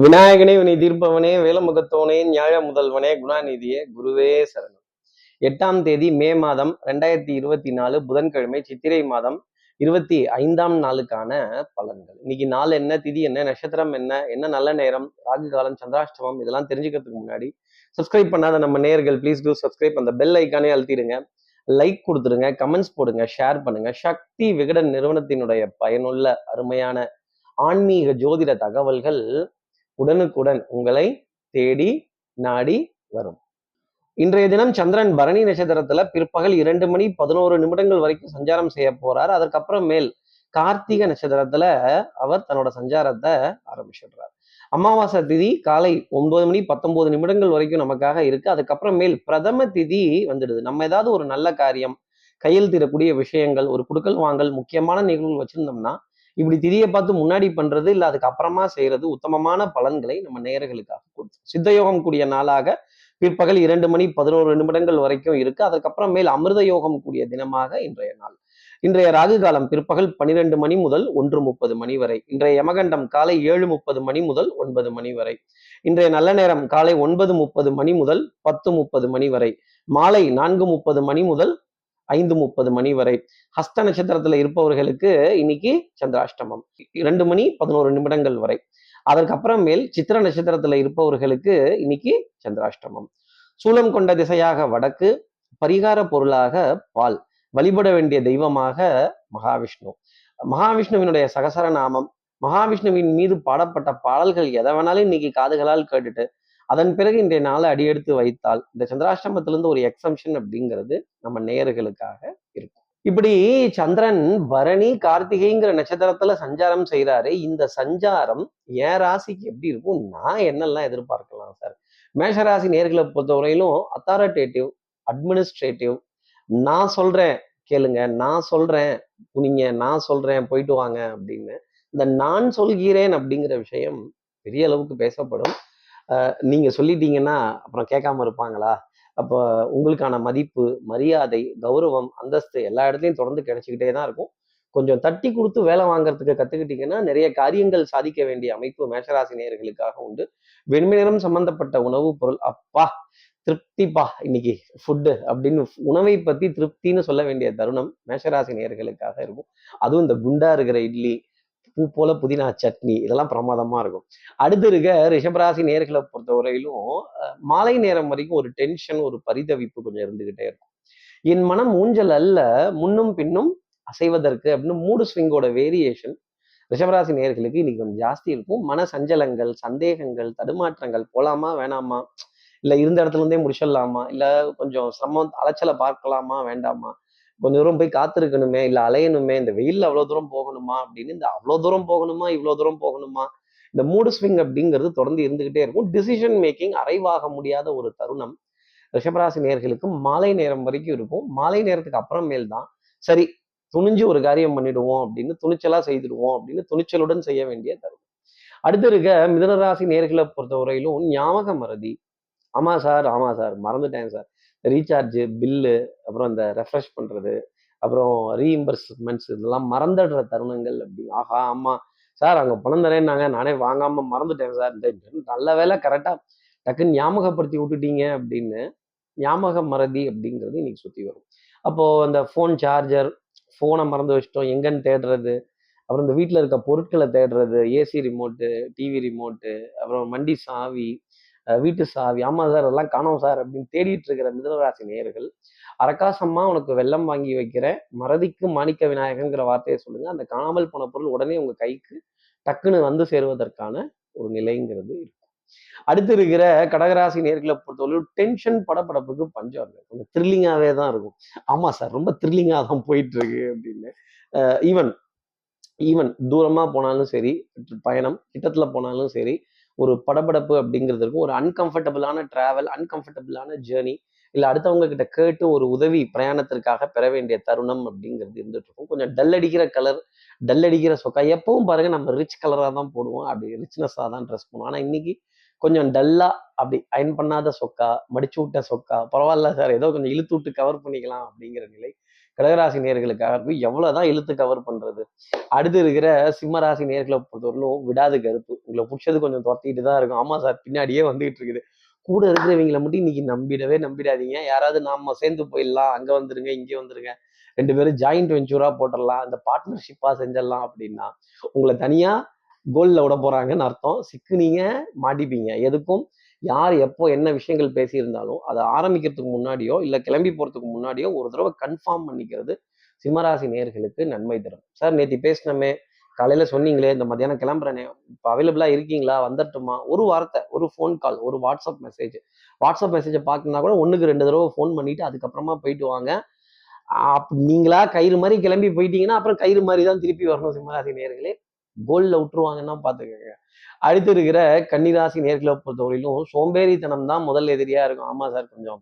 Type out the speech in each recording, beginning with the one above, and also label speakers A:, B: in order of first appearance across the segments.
A: விநாயகனே வினை தீர்ப்பவனே வேலமுகத்தோனே ஞாழ முதல்வனே குணாநிதியே குருவே சரணம். எட்டாம் தேதி மே மாதம் ரெண்டாயிரத்தி இருபத்தி நாலு புதன்கிழமை சித்திரை மாதம் இருபத்தி ஐந்தாம் நாளுக்கான பலன்கள். இன்னைக்கு நாள் என்ன திதி என்ன நட்சத்திரம் என்ன என்ன நல்ல நேரம் ராகு காலம் சந்திராஷ்டமம் இதெல்லாம் தெரிஞ்சுக்கிறதுக்கு முன்னாடி சப்ஸ்கிரைப் பண்ணாத நம்ம நேர்கள் ப்ளீஸ் டூ சப்ஸ்கிரைப் அந்த பெல் ஐக்கானே அழுத்திடுங்க. லைக் கொடுத்துருங்க கமெண்ட்ஸ் போடுங்க ஷேர் பண்ணுங்க. சக்தி விகடன் நிறுவனத்தினுடைய பயனுள்ள அருமையான ஆன்மீக ஜோதிட தகவல்கள் உடனுக்குடன் உங்களை தேடி நாடி வரும். இன்றைய தினம் சந்திரன் பரணி நட்சத்திரத்துல பிற்பகல் இரண்டு மணி பதினோரு நிமிடங்கள் வரைக்கும் சஞ்சாரம் செய்ய போறார். அதற்கப்புறம் மேல் கார்த்திகை நட்சத்திரத்துல அவர் தன்னோட சஞ்சாரத்தை ஆரம்பிச்சிடுறார். அமாவாசை திதி காலை ஒன்பது மணி பத்தொன்பது நிமிடங்கள் வரைக்கும் நமக்காக இருக்கு. அதுக்கப்புறம் மேல் பிரதம திதி வந்துடுது. நம்ம ஏதாவது ஒரு நல்ல காரியம் கையில் தீரக்கூடிய விஷயங்கள் ஒரு குடுக்கல் வாங்கல் முக்கியமான நிகழ்வுகள் வச்சிருந்தோம்னா இப்படி திதியை பார்த்து முன்னாடி பண்றது இல்ல அதுக்கு அப்புறமா செய்யறது உத்தமமான பலன்களை நம்ம நேயர்களுக்காக கொடுத்தோம் சித்தயோகம் கூடிய நாளாக பிற்பகல் இரண்டு மணி பதினோரு நிமிடங்கள் வரைக்கும் இருக்கு. அதுக்கப்புறம் மேல் அமிர்த யோகம் கூடிய தினமாக இன்றைய நாள். இன்றைய ராகு காலம் பிற்பகல் பனிரெண்டு மணி முதல் ஒன்று முப்பது மணி வரை. இன்றைய யமகண்டம் காலை ஏழு முப்பது மணி முதல் ஒன்பது மணி வரை. இன்றைய நல்ல நேரம் காலை ஒன்பது முப்பது மணி முதல் பத்து முப்பது மணி வரை. மாலை நான்கு முப்பது மணி முதல் ஐந்து முப்பது மணி வரை ஹஸ்த நட்சத்திரத்துல இருப்பவர்களுக்கு இன்னைக்கு சந்திராஷ்டமம். இரண்டு மணி பதினோரு நிமிடங்கள் வரை. அதற்கப்புறமேல் சித்திர நட்சத்திரத்துல இருப்பவர்களுக்கு இன்னைக்கு சந்திராஷ்டமம். சூலம் கொண்ட திசையாக வடக்கு பரிகார பொருளாக பால். வழிபட வேண்டிய தெய்வமாக மகாவிஷ்ணு. மகாவிஷ்ணுவினுடைய சகசர நாமம் மகாவிஷ்ணுவின் மீது பாடப்பட்ட பாடல்கள் எதை வேணாலும் இன்னைக்கு காதுகளால் கேட்டுட்டு அதன் பிறகு இன்றைய நாளை அடியெடுத்து வைத்தால் இந்த சந்திராஷ்டமத்திலிருந்து ஒரு எக்ஸம்ஷன் அப்படிங்கிறது நம்ம நேயர்களுக்காக இருக்கும். இப்படி சந்திரன் பரணி கார்த்திகைங்கிற நட்சத்திரத்துல சஞ்சாரம் செய்கிறாரு இந்த சஞ்சாரம் என் ராசிக்கு எப்படி இருக்கும்? நான் என்னெல்லாம் எதிர்பார்க்கலாம் சார்? மேஷராசி நேர்களை பொறுத்தவரையிலும் அத்தாரிட்டேட்டிவ் அட்மினிஸ்ட்ரேட்டிவ் நான் சொல்றேன் கேளுங்க. நான் சொல்றேன் துணிங்க நான் சொல்றேன் போயிட்டு வாங்க அப்படின்னு. இந்த நான் சொல்கிறேன் அப்படிங்கிற விஷயம் பெரிய அளவுக்கு பேசப்படும். நீங்கள் சொல்லிட்டீங்கன்னா அப்புறம் கேட்காம இருப்பாங்களா? அப்போ உங்களுக்கான மதிப்பு மரியாதை கௌரவம் அந்தஸ்து எல்லா இடத்துலையும் தொடர்ந்து கிடைச்சிக்கிட்டே தான் இருக்கும். கொஞ்சம் தட்டி கொடுத்து வேலை வாங்குறதுக்கு கத்துக்கிட்டீங்கன்னா நிறைய காரியங்கள் சாதிக்க வேண்டிய அமைப்பு மேஷராசி நேயர்களுக்காக உண்டு. வெண்மை நிறம் சம்பந்தப்பட்ட உணவுப் பொருள் அப்பா திருப்திப்பா இன்னைக்கு ஃபுட்டு அப்படின்னு உணவை பத்தி திருப்தின்னு சொல்ல வேண்டிய தருணம் மேஷராசி நேயர்களுக்காக இருக்கும். அதுவும் இந்த குண்டா இருக்கிற இட்லி பூ போல புதினா சட்னி இதெல்லாம் பிரமாதமாக இருக்கும். அடுத்து இருக்க ரிஷபராசி நேர்களை பொறுத்தவரையிலும் மாலை நேரம் வரைக்கும் ஒரு டென்ஷன் ஒரு பரிதவிப்பு கொஞ்சம் இருந்துகிட்டே இருக்கும். என் மனம் ஊஞ்சல் அல்ல முன்னும் பின்னும் அசைவதற்கு அப்படின்னு மூடு ஸ்விங்கோட வேரியேஷன் ரிஷபராசி நேர்களுக்கு இன்னைக்கு கொஞ்சம் ஜாஸ்தி இருக்கும். மன சஞ்சலங்கள் சந்தேகங்கள் தடுமாற்றங்கள் போலாமா வேணாமா? இல்லை இருந்த இடத்துல இருந்தே முடிச்சிடலாமா? இல்லை கொஞ்சம் சிரமம் அலைச்சலை பார்க்கலாமா வேண்டாமா? கொஞ்ச தூரம் போய் காத்திருக்கணுமே இல்லை அலையணுமே இந்த வெயில்ல அவ்வளோ தூரம் போகணுமா அப்படின்னு இந்த அவ்வளோ தூரம் போகணுமா இவ்வளோ தூரம் போகணுமா இந்த மூடு ஸ்விங் அப்படிங்கிறது தொடர்ந்து இருந்துகிட்டே இருக்கும். டிசிஷன் மேக்கிங் அரைவாக முடியாத ஒரு தருணம். ரிஷபராசி நேர்களுக்கு மாலை நேரம் வரைக்கும் இருக்கும். மாலை நேரத்துக்கு அப்புறமேல் தான் சரி துணிஞ்சு ஒரு காரியம் பண்ணிடுவோம் அப்படின்னு துணிச்சலா செய்திடுவோம் அப்படின்னு துணிச்சலுடன் செய்ய வேண்டிய தருணம். அடுத்து இருக்க மிதனராசி நேர்களை பொறுத்தவரையிலும் ஞாபக மறதி. ஆமா சார் ஆமா சார் மறந்துட்டேன் சார். ரீசார்ஜு பில்லு அப்புறம் இந்த ரெஃப்ரெஷ் பண்ணுறது அப்புறம் ரீஇம்பர்ஸ்மெண்ட்ஸ் இதெல்லாம் மறந்துடுற தருணங்கள் அப்படி. ஆஹா ஆமாம் சார் அங்கே பணம் தரேன்னாங்க. நானே வாங்காமல் மறந்துட்டேன் சார். இந்த நல்ல வேலை கரெக்டாக டக்குன்னு ஞாபகப்படுத்தி விட்டுட்டீங்க அப்படின்னு ஞாபக மறதி அப்படிங்கிறது இன்னைக்கு சுற்றி வரும். அப்போது அந்த ஃபோன் சார்ஜர் ஃபோனை மறந்து வச்சிட்டோம். எங்கன்னு தேடுறது அப்புறம் இந்த வீட்டில் இருக்க பொருட்களை தேடுறது ஏசி ரிமோட்டு டிவி ரிமோட்டு அப்புறம் வண்டி சாவி வீட்டு சாவி ஆமா சார் அதெல்லாம் காணோம் சார் அப்படின்னு தேடிட்டு இருக்கிற மிதனராசி நேயர்கள் அரக்காசமா உனக்கு வெள்ளம் வாங்கி வைக்கிற மறதிக்கு மாணிக்க விநாயகங்கிற வார்த்தையை சொல்லுங்க. அந்த காணாமல் போன பொருள் உடனே உங்க கைக்கு டக்குன்னு வந்து சேருவதற்கான ஒரு நிலைங்கிறது இருக்கும். அடுத்து இருக்கிற கடகராசி நேர்களை பொறுத்தவரை டென்ஷன் படப்படப்புக்கு பஞ்சம். இல்லை கொஞ்சம் த்ரில்லிங்காகவே தான் இருக்கும். ஆமா சார் ரொம்ப த்ரில்லிங்காக தான் போயிட்டு இருக்கு அப்படின்னு. ஈவன் ஈவன் தூரமா போனாலும் சரி பயணம் கிட்டத்துல போனாலும் சரி ஒரு படபடப்பு அப்படிங்கிறது இருக்கும். ஒரு அன்கம்ஃபர்டபுளான டிராவல் அன்கம்ஃபர்டபுளான ஜேர்னி இல்லை அடுத்தவங்க கிட்ட கேட்டு ஒரு உதவி பிரயாணத்திற்காக பெற வேண்டிய தருணம் அப்படிங்கிறது இருந்துட்டு இருக்கும். கொஞ்சம் டல் அடிக்கிற கலர் டல் அடிக்கிற சொக்கா எப்பவும் பாருங்க நம்ம ரிச் கலராக தான் போடுவோம். அப்படி ரிச்னஸாக தான் ட்ரெஸ் பண்ணுவோம். ஆனால் இன்னைக்கு கொஞ்சம் டல்லா அப்படி அயன் பண்ணாத சொக்கா மடிச்சு விட்ட சொக்கா பரவாயில்ல சார். ஏதோ கொஞ்சம் இழுத்து விட்டு கவர் பண்ணிக்கலாம் அப்படிங்கிற நிலை கடகராசி நேர்களுக்காக இருக்கும் எவ்வளவுதான் இழுத்து கவர் பண்றது? அடுத்து இருக்கிற சிம்ம ராசி நேர்களை பொறுத்தவரையிலும் விடாது கருப்பு. உங்களை பிடிச்சது கொஞ்சம் துரத்திட்டு தான் இருக்கும். ஆமா சார் பின்னாடியே வந்துகிட்டு இருக்குது. கூட இருக்கிறவங்களை மட்டும் இன்னைக்கு நம்பிடவே நம்பிடாதீங்க. யாராவது நாம சேர்ந்து போயிடலாம். அங்க வந்துருங்க இங்கே வந்துருங்க. ரெண்டு பேரும் ஜாயிண்ட் வெஞ்சூரா போட்டுடலாம். இந்த பார்ட்னர்ஷிப்பா செஞ்சிடலாம் அப்படின்னா உங்களை தனியா கோல்ல விட போறாங்கன்னு அர்த்தம். சிக்கு நீங்கள் மாட்டிப்பீங்க. எதுக்கும்? யார் எப்போ என்ன விஷயங்கள் பேசியிருந்தாலும் அதை ஆரம்பிக்கிறதுக்கு முன்னாடியோ இல்லை கிளம்பி போகிறதுக்கு முன்னாடியோ ஒரு தடவை கன்ஃபார்ம் பண்ணிக்கிறது சிம்மராசி நேர்களுக்கு நன்மை தரும். சார் நேற்று பேசினமே காலையில் சொன்னீங்களே இந்த மத்தியானம் கிளம்புறேனே இப்போ அவைலபிளாக இருக்கீங்களா? வந்துட்டுமா ஒரு வார்த்தை ஒரு ஃபோன் கால் ஒரு வாட்ஸ்அப் மெசேஜ் வாட்ஸ்அப் மெசேஜை பார்க்கணுன்னா கூட ஒன்றுக்கு ரெண்டு தடவை ஃபோன் பண்ணிவிட்டு அதுக்கப்புறமா போயிட்டு வாங்க. அப் நீங்களா கயிறு மாதிரி கிளம்பி போயிட்டீங்கன்னா அப்புறம் கயிறு மாதிரி தான் திருப்பி வரணும் சிம்மராசி நேர்களே கோல்டில் விட்டுருவாங்கன்னா பார்த்துக்கோங்க. அடுத்து இருக்கிற கன்னிராசி நேர்களை பொறுத்தவரையிலும் சோம்பேறித்தனம் தான் முதல் எதிரியா இருக்கும். ஆமா சார் கொஞ்சம்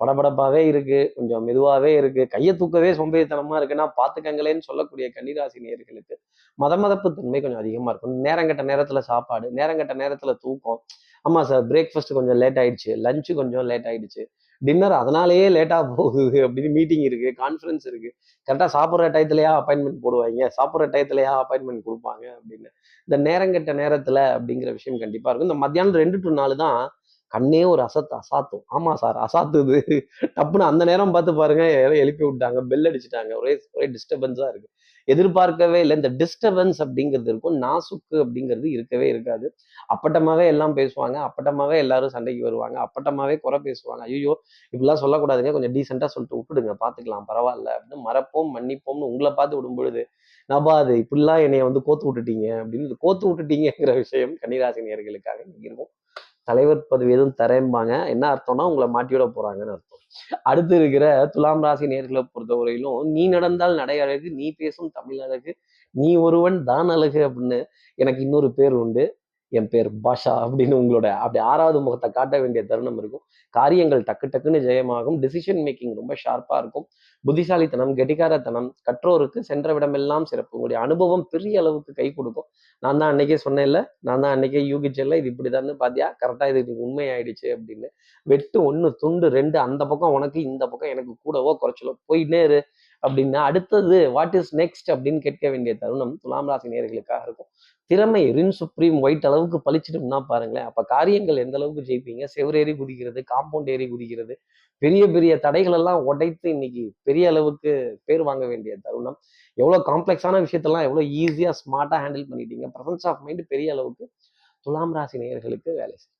A: படபடப்பாகவே இருக்கு கொஞ்சம் மெதுவாகவே இருக்கு. கையை தூக்கவே சோம்பேறித்தனமா இருக்குன்னா பாத்துக்கங்களேன்னு சொல்லக்கூடிய கன்னிராசி நேர்களுக்கு மதமதப்பு தன்மை கொஞ்சம் அதிகமா இருக்கும். நேரங்கட்ட நேரத்துல சாப்பாடு நேரங்கட்ட நேரத்துல தூக்கம். ஆமா சார் பிரேக்ஃபாஸ்ட் கொஞ்சம் லேட் ஆயிடுச்சு லஞ்சு கொஞ்சம் லேட் ஆயிடுச்சு. டின்னர் அதனாலேயே லேட்டாக போகுது அப்படின்னு மீட்டிங் இருக்குது கான்ஃபரன்ஸ் இருக்குது கரெக்டாக சாப்பிட்ற டயத்துலையா அப்பாயின்மெண்ட் போடுவாங்க சாப்பிட்ற டயத்துலையா அப்பாயின்மெண்ட் கொடுப்பாங்க அப்படின்னு. இந்த நேரங்கெட்ட நேரத்தில் அப்படிங்கிற விஷயம் கண்டிப்பாக இருக்கும். இந்த மத்தியானம் ரெண்டு டு நாலு தான் கண்ணே ஒரு அசத்து அசாத்தும். ஆமாம் சார் அசாத்துது. டப்புன்னு அந்த நேரம் பார்த்து பாருங்க யாரோ எழுப்பி விட்டாங்க பெல் அடிச்சுட்டாங்க. ஒரே ஒரே டிஸ்டர்பன்ஸாக இருக்குது எதிர்பார்க்கவே இல்லை. இந்த டிஸ்டர்பன்ஸ் அப்படிங்கிறது இருக்கும். நாசுக்கு அப்படிங்கிறது இருக்கவே இருக்காது. அப்பட்டமாவே எல்லாம் பேசுவாங்க. அப்பட்டமாவே எல்லாரும் சண்டைக்கு வருவாங்க. அப்பட்டமாவே குறை பேசுவாங்க. ஐயோ இப்படிலாம் சொல்லக்கூடாதுங்க. கொஞ்சம் டீசெண்டாக சொல்லிட்டு விட்டுடுங்க. பார்த்துக்கலாம். பரவாயில்ல அப்படின்னு மறப்போம் மன்னிப்போம்னு உங்களை பார்த்து விடும் பொழுது நபா அது? இப்படிலாம் என்னைய வந்து கோத்து விட்டுட்டீங்க. அப்படின்னு கோத்து விட்டுட்டீங்கிற விஷயம் கன்னிராசி நேர்களுக்காக இருக்கும். தலைவர் பதவி எதுவும் தரேம்பாங்க. என்ன அர்த்தம்னா உங்களை மாட்டிவிட போறாங்கன்னு அர்த்தம். அடுத்து இருக்கிற துலாம் ராசி நேர்களை பொறுத்தவரையிலும் நீ நடந்தால் நடை அழகு நீ பேசும் தமிழ் அழகு நீ ஒருவன் தான் அழகு அப்படின்னு எனக்கு இன்னொரு பேர் உண்டு. என் பேர் பாஷா அப்படின்னு உங்களோட அப்படி ஆறாவது முகத்தை காட்ட வேண்டிய தருணம் இருக்கும். காரியங்கள் டக்கு டக்குன்னு ஜெயமாகும். டிசிஷன் மேக்கிங் ரொம்ப ஷார்ப்பாக இருக்கும். புத்திசாலித்தனம் கெட்டிக்காரத்தனம் கற்றோருக்கு சென்ற விடமெல்லாம் சிறப்பு. உங்களுடைய அனுபவம் பெரிய அளவுக்கு கை கொடுக்கும். நான் தான் அன்னைக்கே சொன்னேன்ல நான் தான் அன்னைக்கே யூகிச்சேன்ல இது இப்படி தான் பாத்தியா கரெக்டாக இது உண்மையாயிடுச்சு அப்படின்னு. வெட்டு ஒன்று துண்டு ரெண்டு அந்த பக்கம் உனக்கு இந்த பக்கம் எனக்கு கூடவோ குறைச்சலோ போயிட்டே இரு. அப்படின்னா அடுத்தது வாட் இஸ் நெக்ஸ்ட் அப்படின்னு கேட்க வேண்டிய தருணம் துலாம் ராசி நேர்களுக்காக இருக்கும். திறமை ரின் சுப்ரீம் ஒயிட் அளவுக்கு பழிச்சிட்டோம்னா பாருங்களேன் அப்போ காரியங்கள் எந்த அளவுக்கு ஜெயிப்பீங்க? செவரேறி குதிக்கிறது காம்பவுண்ட் ஏறி குதிக்கிறது பெரிய பெரிய தடைகள் எல்லாம் உடைத்து இன்னைக்கு பெரிய அளவுக்கு பேர் வாங்க வேண்டிய தருணம். எவ்வளோ காம்ப்ளெக்ஸான விஷயத்தெல்லாம் எவ்வளோ ஈஸியாக ஸ்மார்ட்டாக ஹேண்டில் பண்ணிட்டீங்க. ப்ரசன்ஸ் ஆஃப் மைண்ட் பெரிய அளவுக்கு துலாம் ராசி நேயர்களுக்கு வேலை செய்யும்.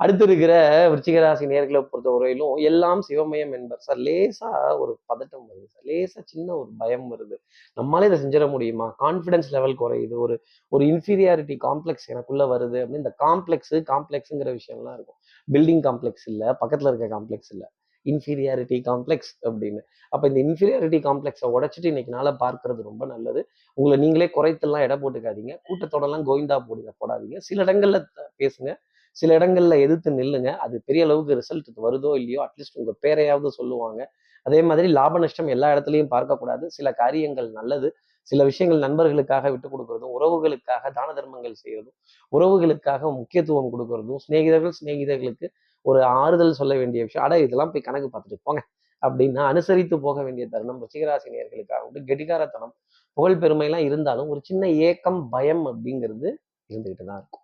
A: அடுத்து இருக்கிற விருச்சிகராசி நேர்களை பொறுத்த வரையிலும் எல்லாம் சிவமயம் என்பர். சார் லேசா ஒரு பதட்டம் வருது சார். லேசா சின்ன ஒரு பயம் வருது. நம்மளால இதை செஞ்சிட முடியுமா? கான்ஃபிடன்ஸ் லெவல் குறையுது. ஒரு ஒரு இன்ஃபீரியாரிட்டி காம்ப்ளெக்ஸ் எனக்குள்ள வருது அப்படின்னு இந்த காம்ப்ளெக்ஸ் காம்ப்ளெக்ஸுங்கிற விஷயம்லாம் இருக்கும். பில்டிங் காம்ப்ளெக்ஸ் இல்லை பக்கத்துல இருக்க காம்ப்ளெக்ஸ் இல்லை. இன்ஃபீரியாரிட்டி காம்ப்ளெக்ஸ் அப்படின்னு. அப்போ இந்த இன்ஃபீரியாரிட்டி காம்ப்ளெக்ஸை உடைச்சிட்டு இன்னைக்கு நாளை பார்க்கறது ரொம்ப நல்லது. உங்களை நீங்களே குறைத்தெல்லாம் இடம் போட்டுக்காதீங்க. கூட்டத்தோடலாம் கோவிந்தா போடுங்க போடாதீங்க. சில இடங்கள்ல பேசுங்க. சில இடங்கள்ல எதிர்த்து நில்லுங்க. அது பெரிய அளவுக்கு ரிசல்ட் வருதோ இல்லையோ அட்லீஸ்ட் உங்க பேரையாவது சொல்லுவாங்க. அதே மாதிரி லாப நஷ்டம் எல்லா இடத்துலையும் பார்க்கக்கூடாது. சில காரியங்கள் நல்லது. சில விஷயங்கள் நண்பர்களுக்காக விட்டு கொடுக்கறதும் உறவுகளுக்காக தான தர்மங்கள் செய்யறதும் உறவுகளுக்காக முக்கியத்துவம் கொடுக்கறதும் சிநேகிதர்கள் சிநேகிதர்களுக்கு ஒரு ஆறுதல் சொல்ல வேண்டிய விஷயம். அட இதெல்லாம் போய் கணக்கு பார்த்துட்டு போங்க அப்படின்னா அனுசரித்து போக வேண்டிய தருணம். ரிச்சிகராசி நேர்களுக்காக வந்து கெட்டிகாரத்தனம் புகழ் பெருமைலாம் இருந்தாலும் ஒரு சின்ன ஏக்கம் பயம் அப்படிங்கிறது இருந்துகிட்டு தான் இருக்கும்.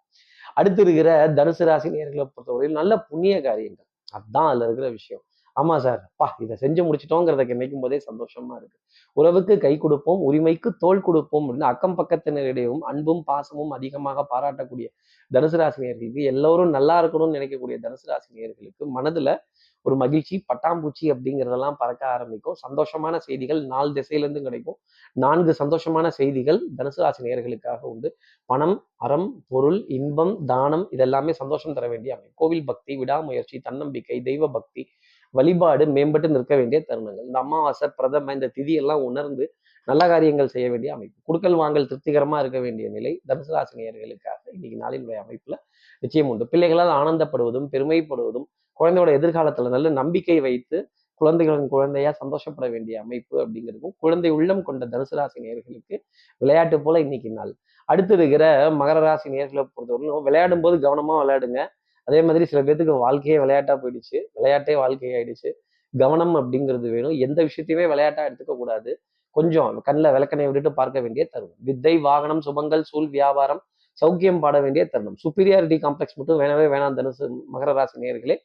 A: அடுத்து இருக்கிற தனுசு ராசி நேர்களை பொறுத்தவரையில் நல்ல புண்ணிய காரியங்கள். அதான் அதுல இருக்கிற விஷயம். ஆமா சார். அப்பா இதை செஞ்சு முடிச்சிட்டோங்கிறத நினைக்கும் போதே சந்தோஷமா இருக்கு. உறவுக்கு கை கொடுப்போம் உரிமைக்கு தோல் கொடுப்போம் அப்படின்னு அக்கம் பக்கத்தினரிடையும் அன்பும் பாசமும் அதிகமாக பாராட்டக்கூடிய தனுசு ராசி நேர்களுக்கு எல்லோரும் நல்லா இருக்கணும்னு நினைக்கக்கூடிய தனுசு ராசி நேர்களுக்கு மனதுல ஒரு மகிழ்ச்சி பட்டாம்பூச்சி அப்படிங்கிறதெல்லாம் பறக்க ஆரம்பிக்கும். சந்தோஷமான செய்திகள் நாலு திசையிலிருந்து கிடைக்கும். நான்கு சந்தோஷமான செய்திகள் தனுசு ராசி நேர்களுக்காக உண்டு. பணம் அறம் பொருள் இன்பம் தானம் இதெல்லாமே சந்தோஷம் தர வேண்டிய அமைப்பு. கோவில் பக்தி விடாமுயற்சி தன்னம்பிக்கை தெய்வ பக்தி வழிபாடு மேம்பட்டு நிற்க வேண்டிய தருணங்கள். இந்த அமாவாசை பிரதம இந்த திதி எல்லாம் உணர்ந்து நல்ல காரியங்கள் செய்ய வேண்டிய அமைப்பு. குடுக்கல் வாங்கல் திருப்திகரமா இருக்க வேண்டிய நிலை தனுசு ராசி நேயர்களுக்காக இன்னைக்கு நாளினுடைய அமைப்புல நிச்சயம் உண்டு. பிள்ளைகளால் ஆனந்தப்படுவதும் பெருமைப்படுவதும் குழந்தையோட எதிர்காலத்துல நல்ல நம்பிக்கை வைத்து குழந்தைகளின் குழந்தையா சந்தோஷப்பட வேண்டிய அமைப்பு அப்படிங்கிறதும் குழந்தை உள்ளம் கொண்ட தனுசு ராசி நேயர்களுக்கு விளையாட்டு போல இன்னைக்கு நாள். அடுத்து இருக்கிற மகர ராசி நேர்களை பொறுத்தவரைக்கும் விளையாடும் போது கவனமா விளையாடுங்க. அதே மாதிரி சில பேர்த்துக்கு வாழ்க்கையே விளையாட்டா போயிடுச்சு. விளையாட்டே வாழ்க்கை ஆயிடுச்சு. கவனம் அப்படிங்கிறது வேணும். எந்த விஷயத்தையுமே விளையாட்டா எடுத்துக்க கூடாது. கொஞ்சம் கண்ணில் விளக்கனை விட்டுட்டு பார்க்க வேண்டிய தருணம். வித்தை வாகனம் சுபங்கள் சூழ் வியாபாரம் சௌக்கியம் பாட வேண்டிய தருணம். சுப்பீரியாரிட்டி காம்ப்ளெக்ஸ் மட்டும் வேணவே வேணாம் தனுசு மகர ராசி நேர்களே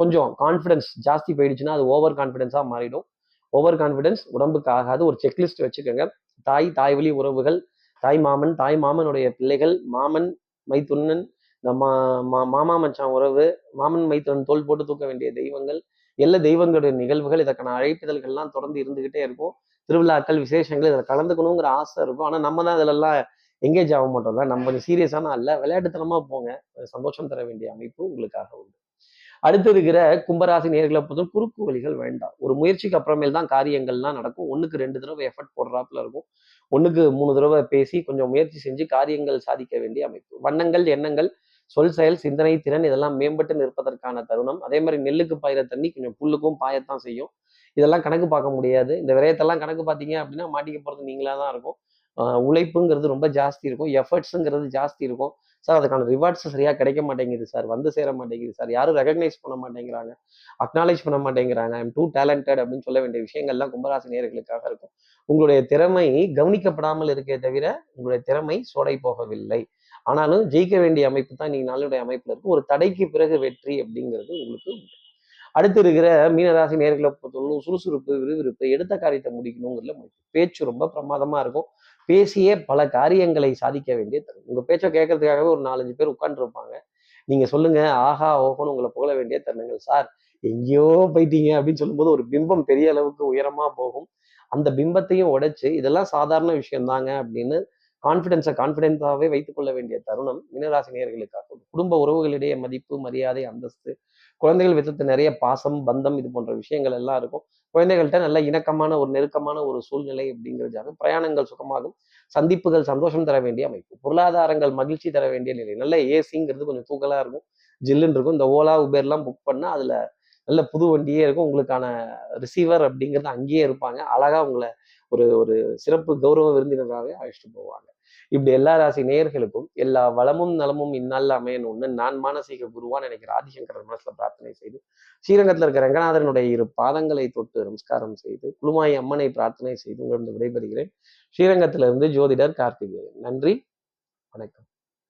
A: கொஞ்சம் கான்ஃபிடன்ஸ் ஜாஸ்தி போயிடுச்சுன்னா அது ஓவர் கான்ஃபிடென்ஸாக மாறிடும். ஓவர் கான்ஃபிடன்ஸ் உடம்புக்கு ஆகாது. ஒரு செக்லிஸ்ட் வச்சுக்கோங்க. தாய் தாய் வழி உறவுகள் தாய் மாமன் தாய் மாமனுடைய பிள்ளைகள் மாமன் மைத்துண்ணன் இந்த மா மாமா மச்சான் உறவு மாமன் மைத்துனன் தோல் போட்டு தூக்க வேண்டிய தெய்வங்கள் எல்லா தெய்வங்களுடைய நிகழ்வுகள் இதற்கான அழைப்பிதழ்கள்லாம் தொடர்ந்து இருந்துகிட்டே இருக்கும். திருவிழாக்கள் விசேஷங்கள் இதில் கலந்துக்கணுங்கிற ஆசை இருக்கும். ஆனால் நம்ம தான் இதிலெல்லாம் எங்கேஜ் ஆக மாட்டோம். நம்ம கொஞ்சம் சீரியஸான அல்ல விளையாட்டுத்தனமாக போங்க. சந்தோஷம் தர வேண்டிய அமைப்பு உங்களுக்காக உண்டு. அடுத்து இருக்கிற கும்பராசி நேர்களை பொறுத்த குறுக்கு வழிகள் வேண்டாம். ஒரு முயற்சிக்கு அப்புறமேல் தான் காரியங்கள்லாம் நடக்கும். ஒன்றுக்கு ரெண்டு தடவை எஃபர்ட் போடுறாப்புல இருக்கும். ஒன்றுக்கு மூணு தடவை பேசி கொஞ்சம் முயற்சி செஞ்சு காரியங்கள் சாதிக்க வேண்டிய அமைப்பு. வண்ணங்கள் எண்ணங்கள் சொல் செயல் சிந்தனை திறன் இதெல்லாம் மேம்பட்டு நிற்பதற்கான தருணம். அதே மாதிரி நெல்லுக்கு பாயிற தண்ணி கொஞ்சம் புல்லுக்கும் பாயத்தான் செய்யும். இதெல்லாம் கணக்கு பார்க்க முடியாது. இந்த விரயத்தெல்லாம் கணக்கு பார்த்தீங்க அப்படின்னா மாட்டிக்க போகிறது நீங்களாக தான் இருக்கும் உழைப்புங்கிறது ரொம்ப ஜாஸ்தி இருக்கும். எஃபர்ட்ஸுங்கிறது ஜாஸ்தி இருக்கும். சார் அதுக்கான ரிவார்ட்ஸ் சரியா கிடைக்க மாட்டேங்குது சார். வந்து சேர மாட்டேங்குது சார். யாரும் ரெகக்னைஸ் பண்ண மாட்டேங்கிறாங்க. அக்னாலேஜ் பண்ண மாட்டேங்கிறாங்க. ஐம் டூ டேலண்டட் அப்படின்னு சொல்ல வேண்டிய விஷயங்கள்லாம் கும்பராசி நேயர்களுக்காக இருக்கும். உங்களுடைய திறமை கவனிக்கப்படாமல் இருக்கே தவிர உங்களுடைய திறமை சோடை போகவில்லை. ஆனாலும் ஜெயிக்க வேண்டிய அமைப்பு தான் நீங்கள் நாளுடைய அமைப்பில் இருக்கும் ஒரு தடைக்கு பிறகு வெற்றி அப்படிங்கிறது உங்களுக்கு உண்டு. அடுத்து இருக்கிற மீனராசி நேர்களை பொறுத்தவரைக்கும் சுறுசுறுப்பு விறுவிறுப்பு எடுத்த காரியத்தை முடிக்கணுங்கிறதுல பேச்சு ரொம்ப பிரமாதமா இருக்கும். பேசியே பல காரியங்களை சாதிக்க வேண்டிய தருணம். உங்க பேச்சை கேட்கறதுக்காகவே ஒரு நாலஞ்சு பேர் உட்காந்துருப்பாங்க நீங்க சொல்லுங்க ஆஹா ஓஹோன்னு உங்களை புகழ வேண்டிய தருணங்கள். சார் எங்கேயோ போயிட்டீங்க. அப்படின்னு சொல்லும்போது ஒரு பிம்பம் பெரிய அளவுக்கு உயரமா போகும். அந்த பிம்பத்தையும் உடைச்சு இதெல்லாம் சாதாரண விஷயம் தாங்க அப்படின்னு கான்ஃபிடென்ஸை கான்ஃபிடென்ஸாகவே வைத்துக் கொள்ள வேண்டிய தருணம் மீனராசினியர்களுக்காக குடும்ப உறவுகளிடையே மதிப்பு மரியாதை அந்தஸ்து குழந்தைகள் விதத்து நிறைய பாசம் பந்தம் இது போன்ற விஷயங்கள் எல்லாம் இருக்கும். குழந்தைகள்கிட்ட நல்ல இணக்கமான ஒரு நெருக்கமான ஒரு சூழ்நிலை அப்படிங்கிறதாக பிரயாணங்கள் சுகமாகும். சந்திப்புகள் சந்தோஷம் தர வேண்டிய அமைப்பு. பொருளாதாரங்கள் மகிழ்ச்சி தர வேண்டிய நிலை. நல்ல ஏசிங்கிறது கொஞ்சம் தூக்கலாக இருக்கும். ஜில்லுன்னு இருக்கும். இந்த ஓலா உபேர்லாம் புக் பண்ணால் அதில் நல்ல புது வண்டியே இருக்கும். உங்களுக்கான ரிசீவர் அப்படிங்கிறது அங்கேயே இருப்பாங்க. அழகாக உங்களை ஒரு ஒரு சிறப்பு கௌரவ விருந்தினராகவே அழைச்சிட்டு போவாங்க. இப்படி எல்லா ராசி நேயர்களுக்கும் எல்லா வளமும் நலமும் இந்நாளில் அமையணும்னு நான் மானசீக குருவான் நினைக்கிற ஆதிசங்கரன் மனசுல பிரார்த்தனை செய்து ஸ்ரீரங்கத்தில் இருக்கிற ரங்கநாதனுடைய இரு பாதங்களை தொட்டு நமஸ்காரம் செய்து குழுமாய் அம்மனை பிரார்த்தனை செய்து உங்களிடம் விடைபெறுகிறேன். ஸ்ரீரங்கத்திலிருந்து ஜோதிடர் கார்த்திகேயன். நன்றி. வணக்கம்.